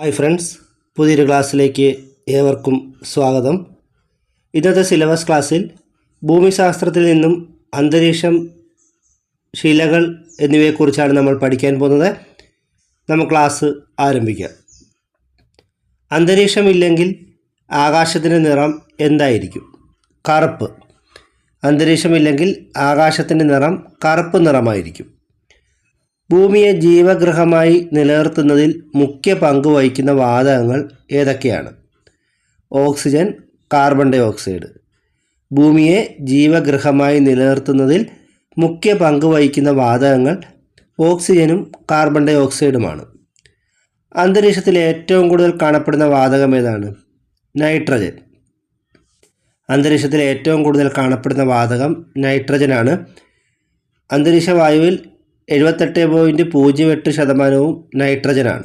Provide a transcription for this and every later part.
Hi friends പുതിയൊരു ക്ലാസ്സിലേക്ക് ഏവർക്കും സ്വാഗതം. ഇന്നത്തെ സിലബസ് ക്ലാസ്സിൽ ഭൂമിശാസ്ത്രത്തിൽ നിന്നും അന്തരീക്ഷം ശിലകൾ എന്നിവയെക്കുറിച്ചാണ് നമ്മൾ പഠിക്കാൻ പോകുന്നത്. നമുക്ക് ക്ലാസ് ആരംഭിക്കാം. അന്തരീക്ഷമില്ലെങ്കിൽ ആകാശത്തിന്റെ നിറം എന്തായിരിക്കും? കറുപ്പ്. അന്തരീക്ഷമില്ലെങ്കിൽ ആകാശത്തിന്റെ നിറം കറുപ്പ് നിറമായിരിക്കും. ഭൂമിയെ ജീവഗൃഹമായി നിലനിർത്തുന്നതിൽ മുഖ്യ പങ്ക് വഹിക്കുന്ന വാതകങ്ങൾ ഏതൊക്കെയാണ്? ഓക്സിജൻ കാർബൺ ഡൈ ഓക്സൈഡ് ഭൂമിയെ ജീവഗൃഹമായി നിലനിർത്തുന്നതിൽ മുഖ്യ പങ്ക് വഹിക്കുന്ന വാതകങ്ങൾ ഓക്സിജനും കാർബൺ ഡൈ ഓക്സൈഡുമാണ് അന്തരീക്ഷത്തിൽ ഏറ്റവും കൂടുതൽ കാണപ്പെടുന്ന വാതകം ഏതാണ്? നൈട്രജൻ. അന്തരീക്ഷത്തിൽ ഏറ്റവും കൂടുതൽ കാണപ്പെടുന്ന വാതകം നൈട്രജനാണ്. അന്തരീക്ഷ വായുവിൽ എഴുപത്തെട്ട് പോയിന്റ് പൂജ്യം എട്ട് ശതമാനവും നൈട്രജനാണ്.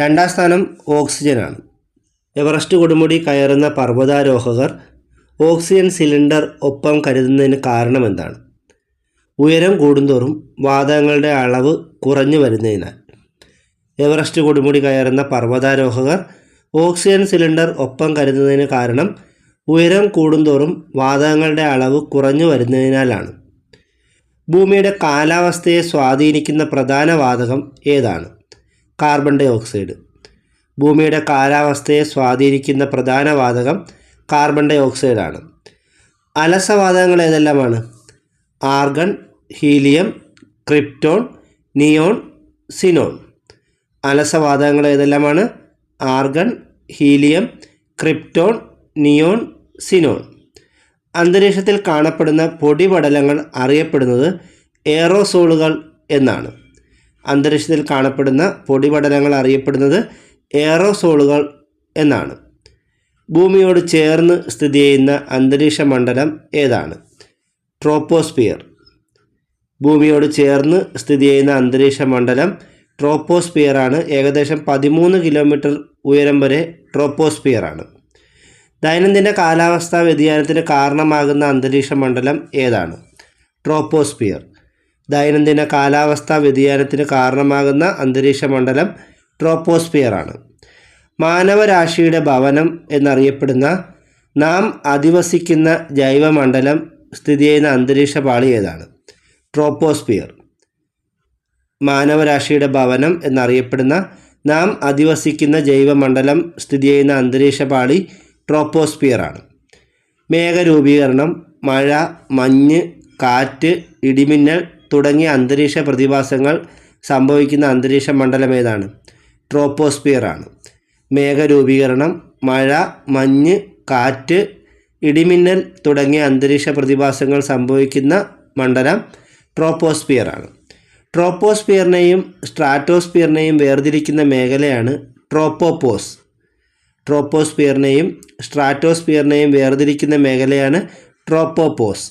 രണ്ടാം സ്ഥാനം ഓക്സിജനാണ്. എവറസ്റ്റ് കൊടുമുടി കയറുന്ന പർവതാരോഹകർ ഓക്സിജൻ സിലിണ്ടർ ഒപ്പം കരുതുന്നതിന് കാരണം എന്താണ്? ഉയരം കൂടുന്തോറും വാതകങ്ങളുടെ അളവ് കുറഞ്ഞു വരുന്നതിനാൽ. എവറസ്റ്റ് കൊടുമുടി കയറുന്ന പർവതാരോഹകർ ഓക്സിജൻ സിലിണ്ടർ ഒപ്പം കരുതുന്നതിന് കാരണം ഉയരം കൂടുന്തോറും വാതകങ്ങളുടെ അളവ് കുറഞ്ഞു വരുന്നതിനാലാണ്. ഭൂമിയുടെ കാലാവസ്ഥയെ സ്വാധീനിക്കുന്ന പ്രധാന വാതകം ഏതാണ്? കാർബൺ ഡൈ ഓക്സൈഡ് ഭൂമിയുടെ കാലാവസ്ഥയെ സ്വാധീനിക്കുന്ന പ്രധാന വാതകം കാർബൺ ഡൈ ഓക്സൈഡാണ് അലസവാതകങ്ങൾ ഏതെല്ലാമാണ്? Argon helium krypton neon xenon. അലസവാതകങ്ങൾ ഏതെല്ലാമാണ്? Argon helium krypton neon xenon. അന്തരീക്ഷത്തിൽ കാണപ്പെടുന്ന പൊടിപടലങ്ങൾ അറിയപ്പെടുന്നത് എയറോസോളുകൾ എന്നാണ്. അന്തരീക്ഷത്തിൽ കാണപ്പെടുന്ന പൊടിപടലങ്ങൾ അറിയപ്പെടുന്നത് എയറോസോളുകൾ എന്നാണ്. ഭൂമിയോട് ചേർന്ന് സ്ഥിതി ചെയ്യുന്ന അന്തരീക്ഷ മണ്ഡലം ഏതാണ്? ട്രോപ്പോസ്ഫിയർ. ഭൂമിയോട് ചേർന്ന് സ്ഥിതി ചെയ്യുന്ന അന്തരീക്ഷ മണ്ഡലം ട്രോപ്പോസ്ഫിയറാണ്. ഏകദേശം പതിമൂന്ന് കിലോമീറ്റർ ഉയരം വരെ ട്രോപ്പോസ്ഫിയറാണ്. ആണ് ദൈനംദിന കാലാവസ്ഥാ വ്യതിയാനത്തിന് കാരണമാകുന്ന അന്തരീക്ഷ മണ്ഡലം ഏതാണ്? ട്രോപ്പോസ്ഫിയർ. ദൈനംദിന കാലാവസ്ഥാ വ്യതിയാനത്തിന് കാരണമാകുന്ന അന്തരീക്ഷ മണ്ഡലം ട്രോപ്പോസ്ഫിയർ ആണ്. മാനവരാശിയുടെ ഭവനം എന്നറിയപ്പെടുന്ന നാം അധിവസിക്കുന്ന ജൈവമണ്ഡലം സ്ഥിതി ചെയ്യുന്ന അന്തരീക്ഷ പാളി ഏതാണ്? ട്രോപ്പോസ്ഫിയർ. മാനവരാശിയുടെ ഭവനം എന്നറിയപ്പെടുന്ന നാം അധിവസിക്കുന്ന ജൈവമണ്ഡലം സ്ഥിതി ചെയ്യുന്ന അന്തരീക്ഷ പാളി ട്രോപ്പോസ്ഫിയർ ആണ് മേഘരൂപീകരണം മഴ മഞ്ഞ് കാറ്റ് ഇടിമിന്നൽ തുടങ്ങിയ അന്തരീക്ഷ പ്രതിഭാസങ്ങൾ സംഭവിക്കുന്ന അന്തരീക്ഷ മണ്ഡലം ഏതാണ്? ട്രോപ്പോസ്ഫിയർ ആണ് മേഘരൂപീകരണം മഴ മഞ്ഞ് കാറ്റ് ഇടിമിന്നൽ തുടങ്ങിയ അന്തരീക്ഷ പ്രതിഭാസങ്ങൾ സംഭവിക്കുന്ന മണ്ഡലം ട്രോപ്പോസ്ഫിയർ ആണ് ട്രോപ്പോസ്ഫിയറിനെയും സ്ട്രാറ്റോസ്ഫിയറിനെയും വേർതിരിക്കുന്ന മേഖലയാണ് ട്രോപ്പോപോസ്. ട്രോപ്പോസ്ഫിയറിനെയും സ്ട്രാറ്റോസ്ഫിയറിനെയും വേർതിരിക്കുന്ന മേഖലയാണ് ട്രോപ്പോപോസ്.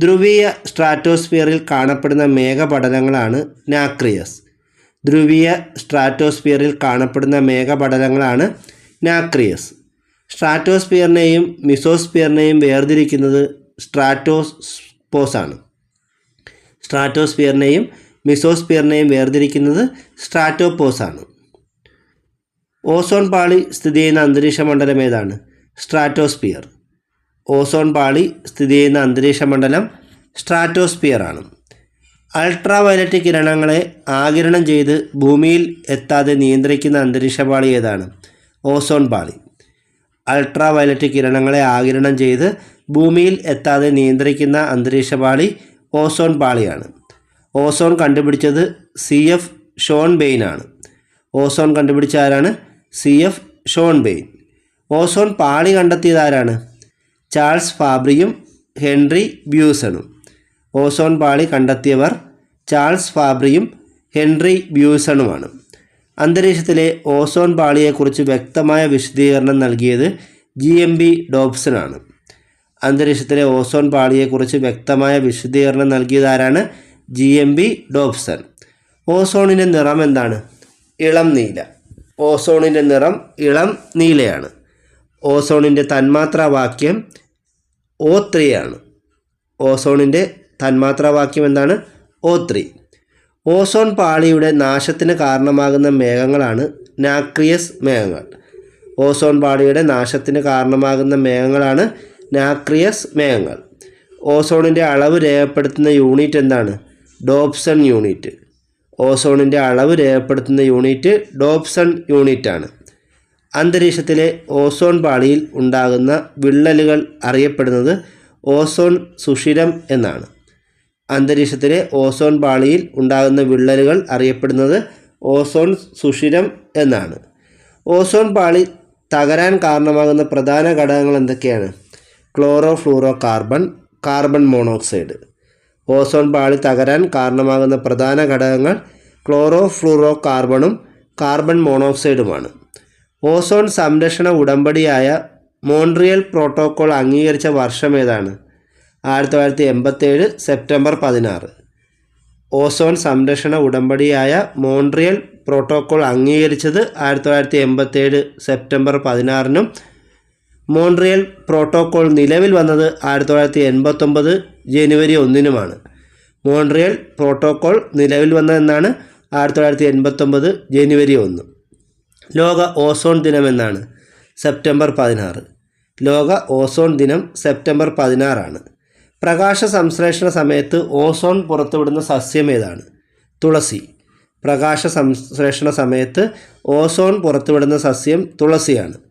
ധ്രുവീയ സ്ട്രാറ്റോസ്ഫിയറിൽ കാണപ്പെടുന്ന മേഘപടലങ്ങളാണ് നാക്രിയസ്. ധ്രുവീയ സ്ട്രാറ്റോസ്ഫിയറിൽ കാണപ്പെടുന്ന മേഘപടലങ്ങളാണ് നാക്രിയസ്. സ്ട്രാറ്റോസ്ഫിയറിനെയും മിസോസ്ഫിയറിനെയും വേർതിരിക്കുന്നത് സ്ട്രാറ്റോസ്പോസ് ആണ് സ്ട്രാറ്റോസ്ഫിയറിനെയും മിസോസ്ഫിയറിനെയും വേർതിരിക്കുന്നത് സ്ട്രാറ്റോപോസ് ആണ് ഓസോൺ പാളി സ്ഥിതി ചെയ്യുന്ന അന്തരീക്ഷ മണ്ഡലം ഏതാണ്? സ്ട്രാറ്റോസ്പിയർ. ഓസോൺ പാളി സ്ഥിതി ചെയ്യുന്ന അന്തരീക്ഷ മണ്ഡലം സ്ട്രാറ്റോസ്പിയർ ആണ്. അൾട്രാ വയലറ്റ് കിരണങ്ങളെ ആകിരണം ചെയ്ത് ഭൂമിയിൽ എത്താതെ നിയന്ത്രിക്കുന്ന അന്തരീക്ഷ പാളി ഏതാണ്? ഓസോൺ പാളി. അൾട്രാ വയലറ്റ് കിരണങ്ങളെ ആകിരണം ചെയ്ത് ഭൂമിയിൽ എത്താതെ നിയന്ത്രിക്കുന്ന അന്തരീക്ഷ പാളി ഓസോൺ പാളിയാണ്. ഓസോൺ കണ്ടുപിടിച്ചത് സി എഫ് ഷോൺ ബെയിൻ ആണ് ഓസോൺ കണ്ടുപിടിച്ച ആരാണ്? C F Schonbein. ഓസോൺ പാളി കണ്ടെത്തിയത് ആരാണ് ചാൾസ് ഫാബ്രിയും ഹെൻറി ബ്യൂസണും. ഓസോൺ പാളി കണ്ടെത്തിയവർ ചാൾസ് ഫാബ്രിയും ഹെൻറി ബ്യൂസണുമാണ്. അന്തരീക്ഷത്തിലെ ഓസോൺ പാളിയെക്കുറിച്ച് വ്യക്തമായ വിശദീകരണം നൽകിയത് ജി എം ബി ഡോബ്സണാണ്. അന്തരീക്ഷത്തിലെ ഓസോൺ പാളിയെക്കുറിച്ച് വ്യക്തമായ വിശദീകരണം നൽകിയത് ആരാണ് ജി എം ബി ഡോബ്സൺ. ഓസോണിന്റെ നിറം എന്താണ്? ഇളം നീല. ഓസോണിന്റെ നിറം ഇളം നീലയാണ്. ഓസോണിന്റെ തന്മാത്രാവാക്യം ഓ ത്രീ ആണ്. ഓസോണിന്റെ തന്മാത്രാവാക്യം എന്താണ്? ഓ ത്രീ ഓസോൺ പാളിയുടെ നാശത്തിന് കാരണമാകുന്ന മേഘങ്ങളാണ് നാക്രിയസ് മേഘങ്ങൾ. ഓസോൺ പാളിയുടെ നാശത്തിന് കാരണമാകുന്ന മേഘങ്ങളാണ് നാക്രിയസ് മേഘങ്ങൾ. ഓസോണിന്റെ അളവ് രേഖപ്പെടുത്തുന്ന യൂണിറ്റ് എന്താണ്? Dobson unit. ഓസോണിന്റെ അളവ് രേഖപ്പെടുത്തുന്ന യൂണിറ്റ് ഡോപ്സൺ യൂണിറ്റാണ്. അന്തരീക്ഷത്തിലെ ഓസോൺ പാളിയിൽ ഉണ്ടാകുന്ന വിള്ളലുകൾ അറിയപ്പെടുന്നത് ഓസോൺ സുഷിരം എന്നാണ്. അന്തരീക്ഷത്തിലെ ഓസോൺ പാളിയിൽ ഉണ്ടാകുന്ന വിള്ളലുകൾ അറിയപ്പെടുന്നത് ഓസോൺ സുഷിരം എന്നാണ്. ഓസോൺ പാളി തകരാൻ കാരണമാകുന്ന പ്രധാന ഘടകങ്ങൾ എന്തൊക്കെയാണ്? Chlorofluorocarbon carbon monoxide. ഓസോൺ പാളി തകരാൻ കാരണമാകുന്ന പ്രധാന ഘടകങ്ങൾ ക്ലോറോ ഫ്ലൂറോ കാർബണും കാർബൺ മോണോക്സൈഡുമാണ്. ഓസോൺ സംരക്ഷണ ഉടമ്പടിയായ മോൺട്രിയൽ പ്രോട്ടോക്കോൾ അംഗീകരിച്ച വർഷം ഏതാണ്? ആയിരത്തി തൊള്ളായിരത്തി എൺപത്തേഴ് സെപ്റ്റംബർ പതിനാറ്. ഓസോൺ സംരക്ഷണ ഉടമ്പടിയായ മോൺട്രിയൽ പ്രോട്ടോക്കോൾ അംഗീകരിച്ചത് ആയിരത്തി തൊള്ളായിരത്തി എൺപത്തേഴ് സെപ്റ്റംബർ പതിനാറിനും മോൺട്രിയൽ പ്രോട്ടോകോൾ നിലവിൽ വന്നത് ആയിരത്തി തൊള്ളായിരത്തി എൺപത്തൊമ്പത് ജനുവരി ഒന്നിനുമാണ്. മോൺട്രിയൽ പ്രോട്ടോകോൾ നിലവിൽ വന്നതെന്നാണ് ആയിരത്തി തൊള്ളായിരത്തി എൺപത്തൊമ്പത് ജനുവരി ഒന്ന്. ലോക ഓസോൺ ദിനം എന്നാണ്. സെപ്റ്റംബർ പതിനാറ്. ലോക ഓസോൺ ദിനം സെപ്റ്റംബർ പതിനാറാണ്. പ്രകാശ സംശ്ലേഷണ സമയത്ത് ഓസോൺ പുറത്തുവിടുന്ന സസ്യം ഏതാണ്? തുളസി. പ്രകാശ സംശ്ലേഷണ സമയത്ത് ഓസോൺ പുറത്തുവിടുന്ന സസ്യം തുളസിയാണ്.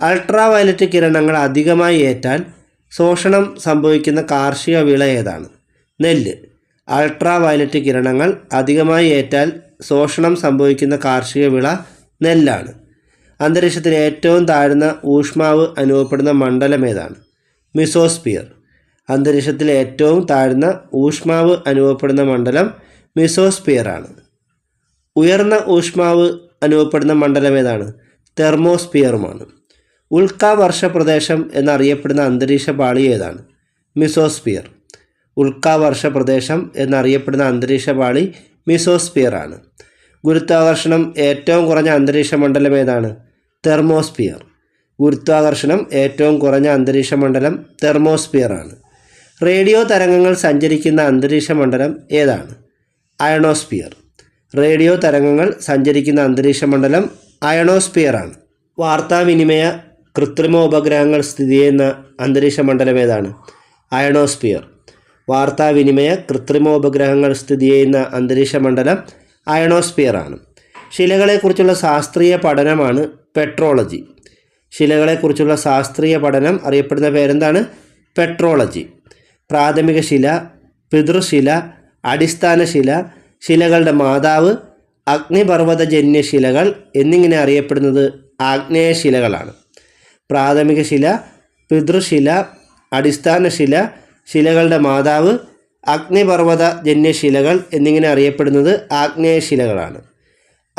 അൾട്രാ വയലറ്റ് കിരണങ്ങൾ അധികമായി ഏറ്റാൽ ശോഷണം സംഭവിക്കുന്ന കാർഷിക വിള ഏതാണ്? നെല്ല്. അൾട്രാ വയലറ്റ് കിരണങ്ങൾ അധികമായി ഏറ്റാൽ ശോഷണം സംഭവിക്കുന്ന കാർഷിക വിള നെല്ലാണ്. അന്തരീക്ഷത്തിന് ഏറ്റവും താഴ്ന്ന ഊഷ്മാവ് അനുഭവപ്പെടുന്ന മണ്ഡലം ഏതാണ്? മിസോസ്പിയർ. അന്തരീക്ഷത്തിൽ ഏറ്റവും താഴ്ന്ന ഊഷ്മാവ് അനുഭവപ്പെടുന്ന മണ്ഡലം മിസോസ്പിയർ ആണ് ഉയർന്ന ഊഷ്മാവ് അനുഭവപ്പെടുന്ന മണ്ഡലം ഏതാണ്? തെർമോസ്പിയറുമാണ്. ഉൽക്കാവർഷ പ്രദേശം എന്നറിയപ്പെടുന്ന അന്തരീക്ഷ പാളി ഏതാണ്? മിസോസ്പിയർ. ഉൽക്കാവർഷ പ്രദേശം എന്നറിയപ്പെടുന്ന അന്തരീക്ഷ പാളി മിസോസ്പിയർ ആണ്. ഗുരുത്വാകർഷണം ഏറ്റവും കുറഞ്ഞ അന്തരീക്ഷ മണ്ഡലം ഏതാണ്? തെർമോസ്പിയർ. ഗുരുത്വാകർഷണം ഏറ്റവും കുറഞ്ഞ അന്തരീക്ഷ മണ്ഡലം തെർമോസ്പിയർ ആണ്. റേഡിയോ തരംഗങ്ങൾ സഞ്ചരിക്കുന്ന അന്തരീക്ഷ മണ്ഡലം ഏതാണ്? അയണോസ്പിയർ. റേഡിയോ തരംഗങ്ങൾ സഞ്ചരിക്കുന്ന അന്തരീക്ഷ മണ്ഡലം അയണോസ്പിയർ ആണ്. വാർത്താവിനിമയ കൃത്രിമ ഉപഗ്രഹങ്ങൾ സ്ഥിതി ചെയ്യുന്ന അന്തരീക്ഷ മണ്ഡലം ഏതാണ്? അയണോസ്പിയർ വാർത്താവിനിമയ കൃത്രിമ ഉപഗ്രഹങ്ങൾ സ്ഥിതി ചെയ്യുന്ന അന്തരീക്ഷ മണ്ഡലം അയണോസ്പിയർ ആണ്. ശിലകളെക്കുറിച്ചുള്ള ശാസ്ത്രീയ പഠനമാണ് പെട്രോളജി ശിലകളെക്കുറിച്ചുള്ള ശാസ്ത്രീയ പഠനം അറിയപ്പെടുന്ന പേരെന്താണ്? പെട്രോളജി പ്രാഥമിക ശില പിതൃശില അടിസ്ഥാന ശില ശിലകളുടെ മാതാവ് അഗ്നിപർവതജന്യ ശിലകൾ എന്നിങ്ങനെ അറിയപ്പെടുന്നത് ആഗ്നേയ ശിലകളാണ്. പ്രാഥമിക ശില പിതൃശില അടിസ്ഥാന ശില ശിലകളുടെ മാതാവ് അഗ്നിപർവത ജന്യശിലകൾ എന്നിങ്ങനെ അറിയപ്പെടുന്നത് ആഗ്നേയശിലകളാണ്.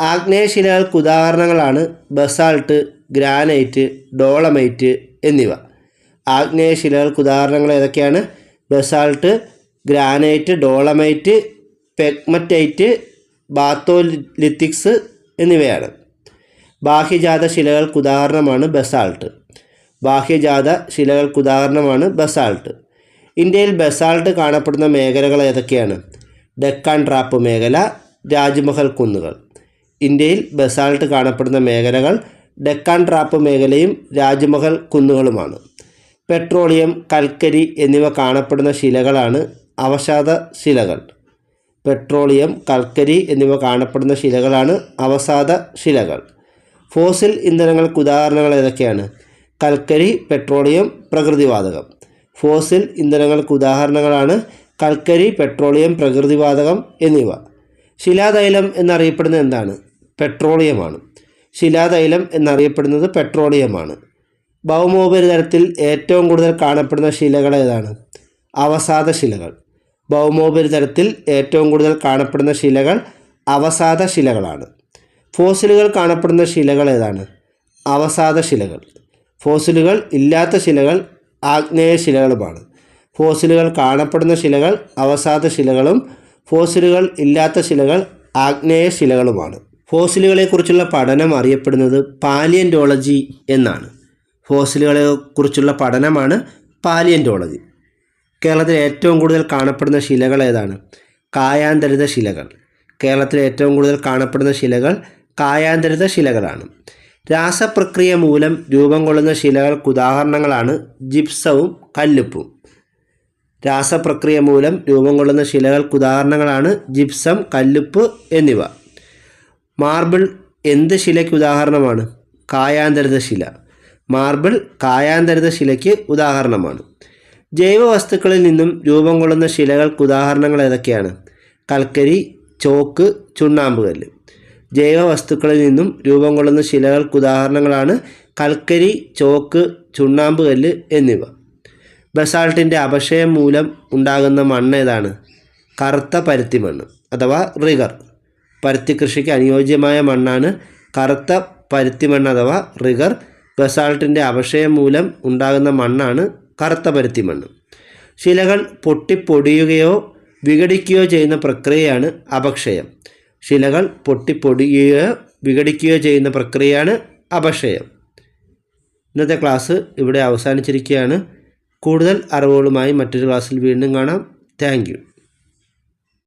ആഗ്നേയശിലകൾക്ക് ആഗ്നേയ ശിലകൾക്ക് ഉദാഹരണങ്ങളാണ് ബസാൾട്ട് ഗ്രാനൈറ്റ് ഡോളമൈറ്റ് എന്നിവ. ആഗ്നേയശിലകൾക്ക് ഉദാഹരണങ്ങൾ ഏതൊക്കെയാണ്? ബസാൾട്ട് ഗ്രാനൈറ്റ് ഡോളമൈറ്റ് പെഗ്മറ്റൈറ്റ് ബാത്തോലിത്തിക്സ് എന്നിവയാണ്. ബാഹ്യജാത ശിലകൾക്ക് ഉദാഹരണമാണ് ബസാൾട്ട്. ബാഹ്യജാത ശിലകൾക്ക് ഉദാഹരണമാണ് ബസാൾട്ട്. ഇന്ത്യയിൽ ബസാൾട്ട് കാണപ്പെടുന്ന മേഖലകൾ ഏതൊക്കെയാണ്? ഡെക്കാൻ ട്രാപ്പ് മേഖല രാജ്മഹൽ കുന്നുകൾ. ഇന്ത്യയിൽ ബസാൾട്ട് കാണപ്പെടുന്ന മേഖലകൾ ഡെക്കാൻ ട്രാപ്പ് മേഖലയും രാജ്മഹൽ കുന്നുകളുമാണ്. പെട്രോളിയം കൽക്കരി എന്നിവ കാണപ്പെടുന്ന ശിലകളാണ് അവസാദ ശിലകൾ. പെട്രോളിയം കൽക്കരി എന്നിവ കാണപ്പെടുന്ന ശിലകളാണ് അവസാദ ശിലകൾ. ഫോസിൽ ഇന്ധനങ്ങൾക്ക് ഉദാഹരണങ്ങൾ ഏതൊക്കെയാണ്? കൽക്കരി പെട്രോളിയം പ്രകൃതിവാതകം. ഫോസിൽ ഇന്ധനങ്ങൾക്ക് ഉദാഹരണങ്ങളാണ് കൽക്കരി പെട്രോളിയം പ്രകൃതിവാതകം എന്നിവ. ശിലാതൈലം എന്നറിയപ്പെടുന്നത് എന്താണ്? പെട്രോളിയമാണ്. ശിലാതൈലം എന്നറിയപ്പെടുന്നത് പെട്രോളിയമാണ്. ഭൗമോപരിതലത്തിൽ ഏറ്റവും കൂടുതൽ കാണപ്പെടുന്ന ശിലകൾ ഏതാണ്? അവസാദ ശിലകൾ. ഭൗമോപരിതലത്തിൽ ഏറ്റവും കൂടുതൽ കാണപ്പെടുന്ന ശിലകൾ അവസാദ ശിലകളാണ്. ഫോസിലുകൾ കാണപ്പെടുന്ന ശിലകൾ ഏതാണ്? അവസാദ ശിലകൾ. ഫോസിലുകൾ ഇല്ലാത്ത ശിലകൾ ആഗ്നേയ ശിലകളുമാണ്. ഫോസിലുകൾ കാണപ്പെടുന്ന ശിലകൾ അവസാദ ശിലകളും ഫോസിലുകൾ ഇല്ലാത്ത ശിലകൾ ആഗ്നേയ ശിലകളുമാണ്. ഫോസിലുകളെക്കുറിച്ചുള്ള പഠനം അറിയപ്പെടുന്നത് പാലിയന്റോളജി എന്നാണ്. ഫോസിലുകളെ കുറിച്ചുള്ള പഠനമാണ് പാലിയന്റോളജി കേരളത്തിൽ ഏറ്റവും കൂടുതൽ കാണപ്പെടുന്ന ശിലകൾ ഏതാണ്? കായാന്തരിത ശിലകൾ. കേരളത്തിൽ ഏറ്റവും കൂടുതൽ കാണപ്പെടുന്ന ശിലകൾ കായാന്തരിത ശിലകളാണ്. രാസപ്രക്രിയ മൂലം രൂപം കൊള്ളുന്ന ശിലകൾക്ക് ഉദാഹരണങ്ങളാണ് ജിപ്സവും കല്ലുപ്പും. രാസപ്രക്രിയ മൂലം രൂപം കൊള്ളുന്ന ശിലകൾക്ക് ഉദാഹരണങ്ങളാണ് ജിപ്സം കല്ലുപ്പ് എന്നിവ. മാർബിൾ എന്ത് ശിലയ്ക്ക് ഉദാഹരണമാണ്? കായാന്തരിത ശില. മാർബിൾ കായാന്തരിത ശിലയ്ക്ക് ഉദാഹരണമാണ്. ജൈവവസ്തുക്കളിൽ നിന്നും രൂപം കൊള്ളുന്ന ശിലകൾക്ക് ഉദാഹരണങ്ങൾ ഏതൊക്കെയാണ്? കൽക്കരി ചോക്ക് ചുണ്ണാമ്പുകല്ല്. ജൈവ വസ്തുക്കളിൽ നിന്നും രൂപം കൊള്ളുന്ന ശിലകൾക്ക് ഉദാഹരണങ്ങളാണ് കൽക്കരി ചോക്ക് ചുണ്ണാമ്പ് കല്ല് എന്നിവ. ബസാൾട്ടിന്റെ അപക്ഷയം മൂലം ഉണ്ടാകുന്ന മണ്ണ് ഏതാണ്? കറുത്ത പരുത്തി മണ്ണ് അഥവാ റിഗർ. പരുത്തി കൃഷിക്ക് അനുയോജ്യമായ മണ്ണാണ് കറുത്ത പരുത്തി മണ്ണ് അഥവാ റിഗർ. ബസാൾട്ടിന്റെ അപക്ഷയം മൂലം ഉണ്ടാകുന്ന മണ്ണാണ് കറുത്ത പരുത്തി മണ്ണ്. ശിലകൾ പൊട്ടിപ്പൊടിയുകയോ വിഘടിക്കുകയോ ചെയ്യുന്ന പ്രക്രിയയാണ് അപക്ഷയം. ശിലകൾ പൊട്ടിപ്പൊടിയുകയോ വിഘടിക്കുകയോ ചെയ്യുന്ന പ്രക്രിയയാണ് അപക്ഷയം. ഇന്നത്തെ ക്ലാസ് ഇവിടെ അവസാനിച്ചിരിക്കുകയാണ്. കൂടുതൽ അറിവുകളുമായി മറ്റൊരു ക്ലാസ്സിൽ വീണ്ടും കാണാം. താങ്ക്